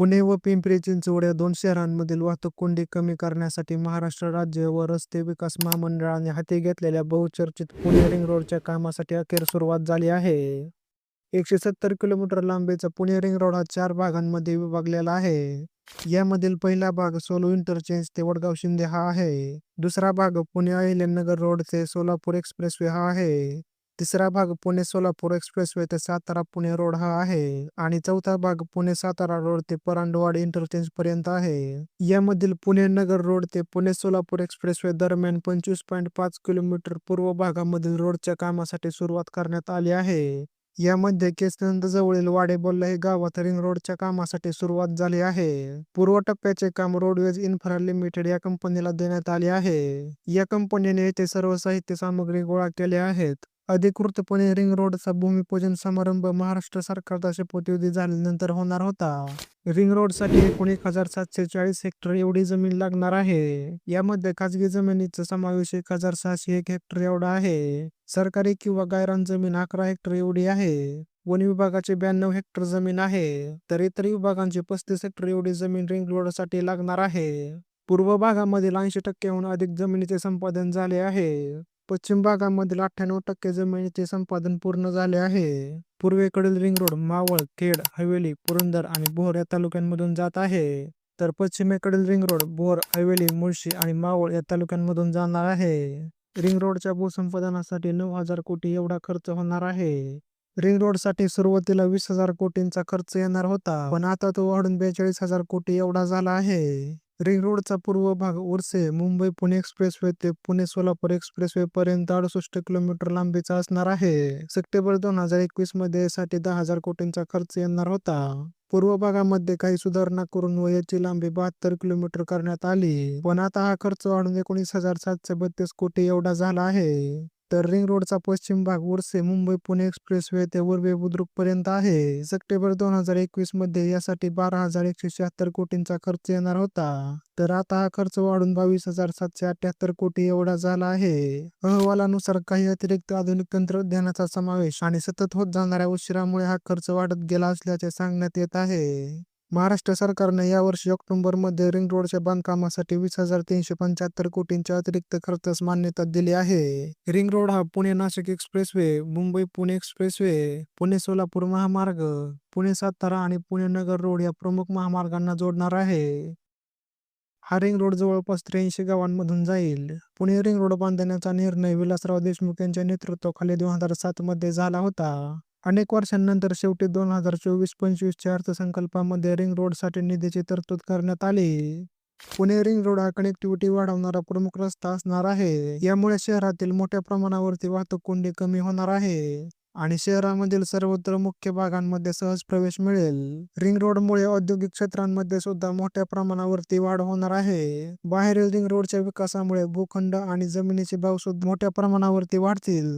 पुणे व पिंपरी चिंचवड या दोन शहरांमधील वाहतूक कोंडी कमी करण्यासाठी महाराष्ट्र राज्य व रस्ते विकास महामंडळाने हाती घेतलेल्या बहुचर्चित पुणे रिंग रोडच्या कामासाठी अखेर सुरुवात झाली आहे. एकशे सत्तर किलोमीटर लांबीचा पुणे रिंग रोड हा चार भागांमध्ये विभागलेला आहे. यामधील पहिला भाग सोलो इंटरचेंज ते वडगाव शिंदे हा आहे. दुसरा भाग पुणे अहिल्यानगर रोड ते सोलापूर एक्सप्रेसवे हा आहे. तिसरा भाग पुणे सोलापूर एक्सप्रेसवे ते सातारा पुणे रोड हा आहे आणि चौथा भाग पुणे सातारा रोड ते परांडवाड इंटरचेंज पर्यंत आहे. यामधील पुणे नगर रोड ते पुणे सोलापूर एक्सप्रेसवे दरम्यान पंचवीस पॉईंट पाच किलोमीटर पूर्व भागामधील रोडच्या कामासाठी सुरुवात करण्यात आली आहे. यामध्ये केसनंद जवळील वाडेबोल्ला हे गावात रिंग रोडच्या कामासाठी सुरुवात झाली आहे. पूर्व टप्प्याचे काम रोडवेज इन्फ्रा लिमिटेड या कंपनीला देण्यात आले आहे. या कंपनीने येथे सर्व साहित्य सामग्री गोळा केले आहेत. अधिकृतपणे रिंग रोडचा भूमिपूजन समारंभ महाराष्ट्र सरकारचा शपथविधी झाल्यानंतर होणार होता. रिंग रोडसाठी एकूण एक हजार सातशे चाळीस हेक्टर एवढी जमीन लागणार आहे. यामध्ये खाजगी जमिनीचा समावेश एक हजार सहाशे एक हेक्टर एवढा आहे. सरकारी किंवा गायरान जमीन अकरा हेक्टर एवढी आहे. वन विभागाची ब्याण्णव हेक्टर जमीन आहे. तर इतर विभागांची पस्तीस हेक्टर एवढी जमीन रिंग रोडसाठी लागणार आहे. पूर्व भागामधील ऐंशी टक्केहून अधिक जमिनीचे संपादन झाले आहे. पश्चिम भागामधील अठ्ठ्याण्णव टक्के जमिनीचे संपादन पूर्ण झाले आहे. पूर्वेकडील रिंग रोड मावळ खेड हवेली पुरंदर आणि भोर या तालुक्यांमधून जात आहे. तर पश्चिमेकडील रिंग रोड भोर हवेली मुळशी आणि मावळ या तालुक्यांमधून जाणार आहे. रिंग रोडच्या भूसंपादनासाठी नऊ हजार कोटी एवढा खर्च होणार आहे. रिंग रोडसाठी सुरुवातीला वीस हजार कोटींचा खर्च येणार होता पण आता तो वाढून बेचाळीस हजार कोटी एवढा झाला आहे. रिंग रोडचा पूर्व भाग उर्से मुंबई पुणे एक्सप्रेसवे ते पुणे सोलापूर एक्सप्रेसवे पर्यंत अडुसष्ट किलोमीटर लांबीचा असणार आहे. सप्टेंबर दोन हजार एकवीसमध्ये साठी दहा हजार कोटींचा खर्च येणार होता. पूर्व भागामध्ये काही सुधारणा करून व याची लांबी बहात्तर किलोमीटर करण्यात आली. पण आता हा खर्च वाढून एकोणीस हजार सातशे बत्तीस कोटी एवढा झाला आहे. तर रिंग रोडचा पश्चिम भाग उर्से मुंबई पुणे एक्सप्रेसवे ते उर्वे बुद्रुक पर्यंत आहे. सप्टेंबर दोन हजार एकवीसमध्ये यासाठी बारा हजार एकशे शहात्तर कोटींचा खर्च येणार होता. तर आता हा खर्च वाढून बावीस हजार सातशे अठ्याहत्तर कोटी एवढा झाला आहे. अहवालानुसार काही अतिरिक्त आधुनिक तंत्रज्ञानाचा समावेश आणि सतत होत जाणाऱ्या उशिरामुळे हा खर्च वाढत गेला असल्याचे सांगण्यात येत आहे. महाराष्ट्र सरकारने यावर्षी ऑक्टोबरमध्ये रिंग रोडच्या बांधकामासाठी वीस हजार तीनशे पंच्याहत्तर कोटींच्या अतिरिक्त खर्चास मान्यता दिली आहे. रिंग रोड हा पुणे नाशिक एक्सप्रेसवे मुंबई पुणे एक्सप्रेसवे पुणे सोलापूर महामार्ग पुणे सातारा आणि पुणे नगर रोड या प्रमुख महामार्गांना जोडणार आहे. हा रिंग रोड जवळपास त्र्याऐंशी गावांमधून जाईल. पुणे रिंग रोड बांधण्याचा निर्णय विलासराव देशमुख यांच्या नेतृत्वाखाली दोन हजार सात मध्ये झाला होता. अनेक वर्षांनंतर शेवटी दोन हजार चोवीस पंचवीसच्या अर्थसंकल्पामध्ये रिंग रोडसाठी निधीची तरतूद करण्यात आली. पुणे रिंग रोड हा कनेक्टिव्हिटी वाढवणारा प्रमुख रस्ता असणार आहे. यामुळे शहरातील मोठ्या प्रमाणावरती वाहतूक कोंडी कमी होणार आहे आणि शहरामधील सर्वत्र मुख्य भागांमध्ये सहज प्रवेश मिळेल. रिंग रोडमुळे औद्योगिक क्षेत्रांमध्ये सुद्धा मोठ्या प्रमाणावरती वाढ होणार आहे. बाहेरील रिंग रोडच्या विकासामुळे भूखंड आणि जमिनीचे भाव सुद्धा मोठ्या प्रमाणावरती वाढतील.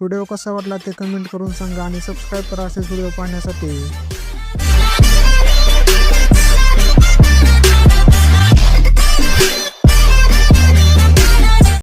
व्हिडिओ कसा वाटला ते कमेंट करून सांगा आणि सबस्क्राईब करा असेच व्हिडिओ पाहण्यासाठी.